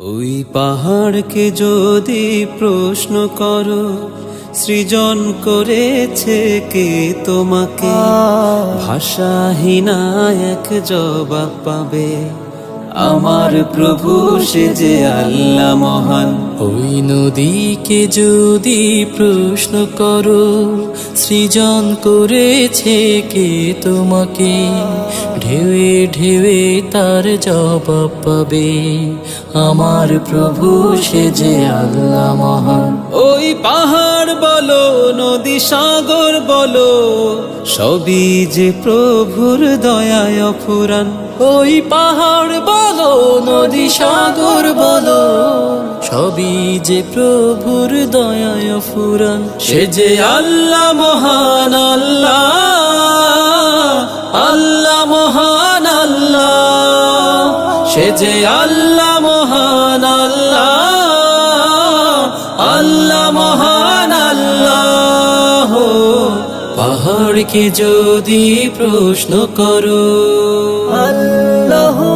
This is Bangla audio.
ওই পাহাড়কে যদি প্রশ্ন করো সৃজন করেছে কে তোমাকে? ভাষাহীনা এক জবাব পাবে। আমার প্রভু সে যে আল্লাহ মহান। ওই নদীকে যদি প্রশ্ন করো সৃজন করেছে কে তোমাকে? ঢেউয়ে ঢেউয়ে তার জবাব পাবে আমার প্রভু সে যে আল্লাহ মহান। ওই পাহাড় বলো নদী সাগর বলো সবই যে প্রভুর দয়ায় ফুরান ওই পাহাড় সাগর বলো। সবই যে প্রভুর দয়ায় ফুরান সে যে আল্লাহ মহান আল্লাহ আল্লাহ মহান আল্লাহ। সে যে আল্লাহ মহান আল্লাহ আল্লাহ মহান আল্লাহ। পাহাড়কে যদি প্রশ্ন করো। আল্লাহ